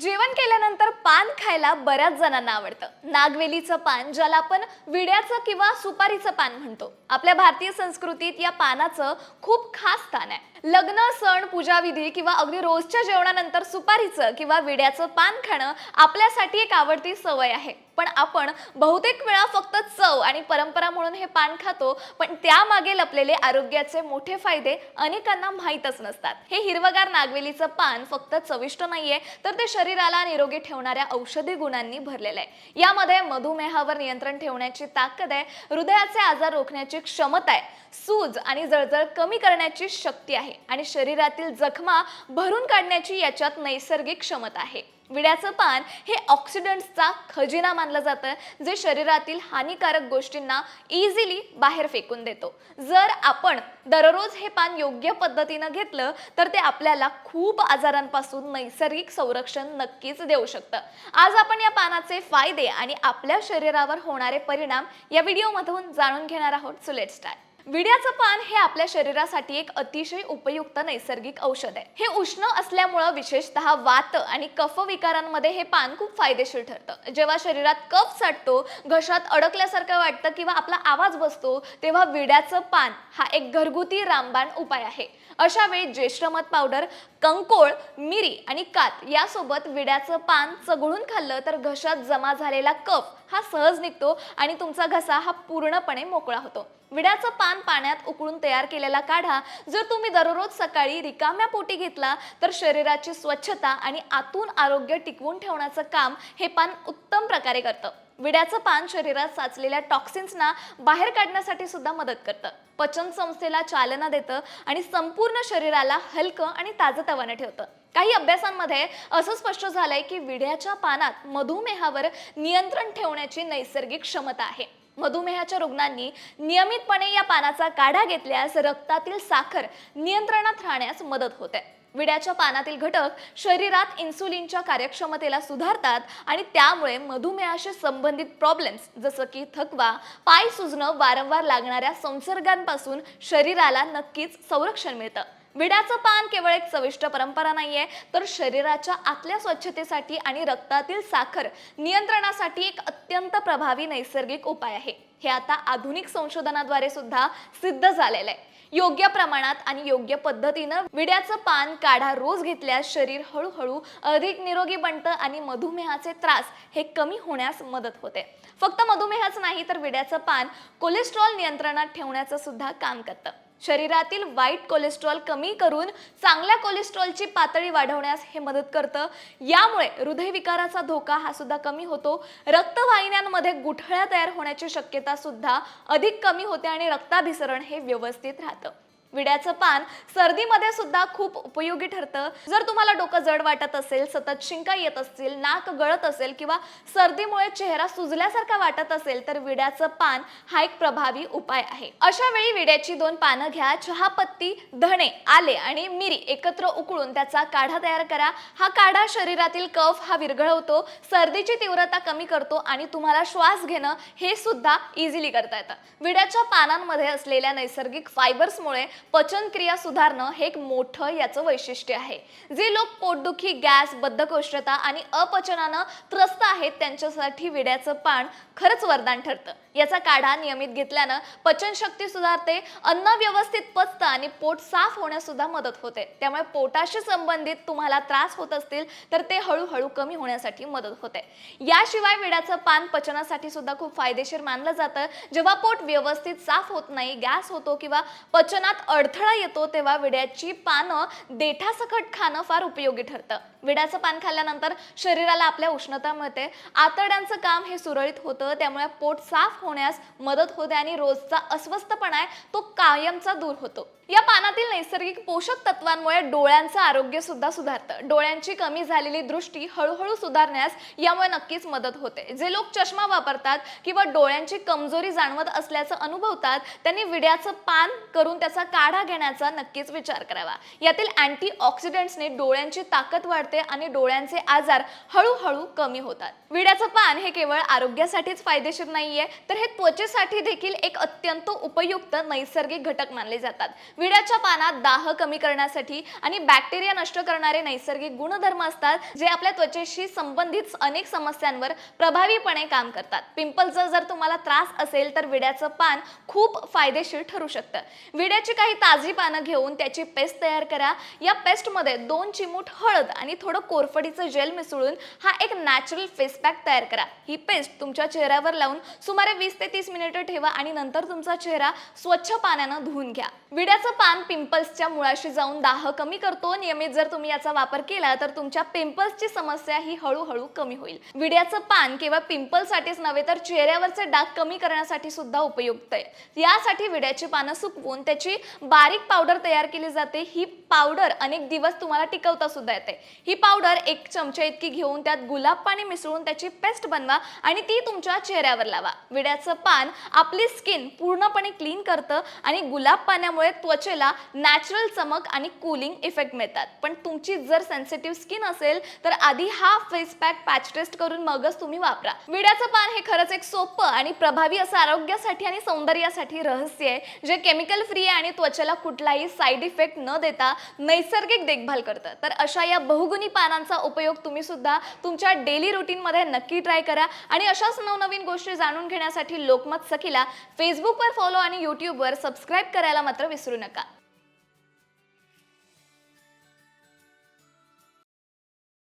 जेवण केल्यानंतर पान खायला बऱ्याच जणांना आवडतं. नागवेलीचं पान ज्याला आपण विड्याचं किंवा सुपारीचं पान म्हणतो. आपल्या भारतीय संस्कृतीत या पानाचं खूप खास स्थान आहे. लग्न सण पूजाविधी किंवा अगदी रोजच्या जेवणानंतर सुपारीचं किंवा विड्याचं पान खाणं आपल्यासाठी एक आवडती सवय आहे. पण आपण बहुतेक वेळा फक्त चव आणि परंपरा म्हणून हे पान खातो पण त्यामागे लपलेले आरोग्याचे मोठे फायदे अनेकांना माहीतच नसतात. हे हिरवगार नागवेलीचं पान फक्त चविष्ट नाहीये तर ते शरीराला निरोगी ठेवणाऱ्या औषधी गुणांनी भरलेलं आहे. यामध्ये मधुमेहावर नियंत्रण ठेवण्याची ताकद आहे हृदयाचे आजार रोखण्याची क्षमता आहे सूज आणि जळजळ कमी करण्याची शक्ती आहे. आणि शरीरातील जखमा भरून काढण्याची याच्यात नैसर्गिक क्षमता आहे. विड्याचं पान हे ऑक्सिडंट्सचा खजिना मानलं जातं जे शरीरातील हानिकारक गोष्टींना इझिली बाहेर फेकून देतो. जर आपण दररोज हे पान योग्य पद्धतीनं घेतलं तर ते आपल्याला खूप आजारांपासून नैसर्गिक संरक्षण नक्कीच देऊ शकतं. आज आपण या पानाचे फायदे आणि आपल्या शरीरावर होणारे परिणाम या व्हिडिओमधून जाणून घेणार आहोत. सो लेट स्टार्ट विड्याचं पान हे आपल्या शरीरासाठी एक अतिशय उपयुक्त नैसर्गिक औषध आहे. हे उष्ण असल्यामुळं विशेषतः वात आणि कफ विकारांमध्ये हे पान खूप फायदेशीर ठरतं. जेव्हा शरीरात कफ साठतो घशात अडकल्यासारखं वाटतं किंवा आपला आवाज बसतो तेव्हा विड्याचं पान हा एक घरगुती रामबाण उपाय आहे. अशा वेळी ज्येष्ठमध पावडर कंकोळ मिरी आणि कात यासोबत विड्याचं पान चघळून खाल्लं तर घशात जमा झालेला कफ हा सहज निघतो आणि तुमचा घसा हा पूर्णपणे मोकळा होतो. विड्याचं पान पाण्यात उकळून तयार केलेला काढा. जर तुम्ही दररोज सकाळी रिकाम्या पोटी घेतला तर शरीराची स्वच्छता आणि आतून आरोग्य टिकवून ठेवण्याचं काम हे पान उत्तम प्रकारे करतं. विड्याचं पान शरीरात साचलेल्या टॉक्सिन्सना बाहेर काढण्यासाठी सुद्धा मदत करतं. पचन संस्थेला चालना देतं आणि संपूर्ण शरीराला हलकं आणि ताजतवानं ठेवतं. काही अभ्यासांमध्ये असं स्पष्ट झालंय की विड्याच्या पानात मधुमेहावर नियंत्रण ठेवण्याची नैसर्गिक क्षमता आहे. मधुमेहाच्या रुग्णांनी नियमितपणे या पानाचा काढा घेतल्यास रक्तातील साखर नियंत्रणात राहण्यास मदत होते. विड्याच्या पानातील घटक शरीरात इन्सुलिनच्या कार्यक्षमतेला सुधारतात आणि त्यामुळे मधुमेहाशी संबंधित प्रॉब्लेम्स जसं की थकवा पाय सुजणं वारंवार लागणाऱ्या संसर्गांपासून शरीराला नक्कीच संरक्षण मिळतं. विड्याचं पान केवळ एक चविष्ट परंपरा नाहीये तर शरीराच्या आतल्या स्वच्छतेसाठी आणि रक्तातील साखर नियंत्रणासाठी एक अत्यंत प्रभावी नैसर्गिक उपाय आहे. हे आता आधुनिक संशोधनाद्वारे सुद्धा सिद्ध झालेलं आहे योग्य प्रमाणात आणि योग्य पद्धतीनं विड्याचं पान काढा रोज घेतल्यास शरीर हळूहळू अधिक निरोगी बनतं आणि मधुमेहाचे त्रास हे कमी होण्यास मदत होते. फक्त मधुमेहाच नाही तर विड्याचं पान कोलेस्ट्रॉल नियंत्रणात ठेवण्याचं सुद्धा काम करतं. शरीरातील वाईट कोलेस्ट्रॉल कमी करून चांगल्या कोलेस्ट्रॉलची पातळी वाढवण्यास हे मदत करतं. यामुळे हृदयविकाराचा धोका हा सुद्धा कमी होतो. रक्तवाहिन्यांमध्ये गुठळ्या तयार होण्याची शक्यता सुद्धा अधिक कमी होते आणि रक्ताभिसरण हे व्यवस्थित राहतं. विड्याचं पान सर्दीमध्ये सुद्धा खूप उपयोगी ठरतं. जर तुम्हाला डोकं जड वाटत असेल सतत शिंका येत असतील नाक गळत असेल किंवा सर्दीमुळे चेहरा सुजल्यासारखा वाटत असेल तर विड्याचं पान हा एक प्रभावी उपाय आहे. अशा वेळी विड्याची दोन पानं घ्या. चहापत्ती धणे आले आणि मिरी एकत्र उकळून त्याचा काढा तयार करा. हा काढा शरीरातील कफ हा विरघळवतो सर्दीची तीव्रता कमी करतो आणि तुम्हाला श्वास घेणं हे सुद्धा इझिली करता येतं. विड्याच्या पानांमध्ये असलेल्या नैसर्गिक फायबर्समुळे पचनक्रिया सुधारणं हे एक मोठं याचं वैशिष्ट्य आहे. जे लोक पोटदुखी गॅस बद्धकोष्ठता आणि अपचनानं त्रस्त आहेत त्यांच्यासाठी विड्याचं पान खरंच वरदान ठरतं. याचा काढा नियमित घेतल्यानं पचनशक्ती सुधारते अन्न व्यवस्थित पचतं आणि पोट साफ होण्यास सुद्धा मदत होते. त्यामुळे पोटाशी संबंधित तुम्हाला त्रास होत असतील तर ते हळूहळू कमी होण्यासाठी मदत होते. याशिवाय विड्याचं पान पचनासाठी सुद्धा खूप फायदेशीर मानलं जातं. जेव्हा पोट व्यवस्थित साफ होत नाही गॅस होतो किंवा पचनात अडथळा येतो तेव्हा विड्याची पानं देठासकट खाणं फार उपयोगी ठरतं. विड्याचं पान खाल्ल्यानंतर शरीराला आपल्या उष्णता मिळते. आतड्यांचं काम हे सुरळीत होतं त्यामुळे पोट साफ होण्यास मदत होते आणि रोजचा अस्वस्थपणा आहे तो कायमचा दूर होतो. या पानातील नैसर्गिक पोषक तत्वांमुळे डोळ्यांचं आरोग्य सुद्धा सुधारतं. डोळ्यांची कमी झालेली दृष्टी हळूहळू सुधारण्यास यामुळे नक्कीच मदत होते. जे लोक चष्मा वापरतात किंवा डोळ्यांची कमजोरी जाणवत असल्याचं अनुभवतात त्यांनी विड्याचं पान करून त्याचा काढा घेण्याचा नक्कीच विचार करावा. यातील अँटी डोळ्यांची ताकद वाढते वाढते आणि डोळ्यांचे आजार हळूहळू कमी होतात. विड्याचं पान हे केवळ आरोग्यासाठीच फायदेशीर नाहीये तर हे त्वचेसाठी देखील एक अत्यंत उपयुक्त नैसर्गिक घटक मानले जातात. विड्याच्या पानात दाह कमी करण्यासाठी आणि बॅक्टेरिया नष्ट करणारे नैसर्गिक गुणधर्म असतात जे आपल्या त्वचेशी संबंधित अनेक समस्यांवर प्रभावीपणे काम करतात. पिंपलचा जर तुम्हाला त्रास असेल तर विड्याचं पान खूप फायदेशीर ठरू शकतं. विड्याची काही ताजी पानं घेऊन त्याची पेस्ट तयार करा. या पेस्टमध्ये दोन चिमूट हळद आणि थोडं कोरफडीचं जेल मिसळून हा एक नॅचरल फेस पॅक तयार करा. ही पेस्ट तुमच्या चेहऱ्यावर लावून सुमारे वीस ते तीस मिनिटं ठेवा आणि नंतर तुमचा चेहरा स्वच्छ पाण्यानं धुवून घ्या. विड्याचं पान पिंपल्सच्या मुळाशी जाऊन दाह कमी करतो. नियमित जर तुम्ही याचा वापर केला तर तुमच्या पिंपल्सची समस्या ही हळूहळू कमी होईल. विड्याचं पान केवळ पिंपल्ससाठीच नव्हे तर चेहऱ्यावरचे डाग कमी करण्यासाठी सुद्धा उपयुक्त आहे. यासाठी विड्याची पानं सुकवून त्याची बारीक पावडर तयार केली जाते. ही पावडर अनेक दिवस तुम्हाला टिकवता सुद्धा येते. ही पावडर एक चमचा इतकी घेऊन त्यात गुलाब पाणी मिसळून त्याची पेस्ट बनवा आणि ती तुमच्या चेहऱ्यावर लावा. विड्याचं पान आपली स्किन पूर्णपणे क्लीन करतं आणि गुलाब पाण्यामुळे त्वचेला नॅचरल चमक आणि कूलिंग इफेक्ट मिळतात. पण तुमची जर सेन्सिटिव्ह स्किन असेल तर आधी हा फेस पॅक पॅच टेस्ट करून मगच तुम्ही वापरा. विड्याचं पान हे खरंच एक सोपं आणि प्रभावी असं आरोग्यासाठी आणि सौंदर्यासाठी रहस्य आहे जे केमिकल फ्री आहे आणि त्वचेला कुठलाही साईड इफेक्ट न देता नैसर्गिक देखभाल करतं. तर अशा या बहुगुणी पानांचा उपयोग तुम्ही सुद्धा तुमच्या डेली रुटीनमध्ये नक्की ट्राय करा आणि अशाच नवनवीन गोष्टी जाणून घेण्यासाठी लोकमत सखीला फेसबुकवर फॉलो आणि यूट्यूबवर सबस्क्राईब करायला मात्र विसरू नका.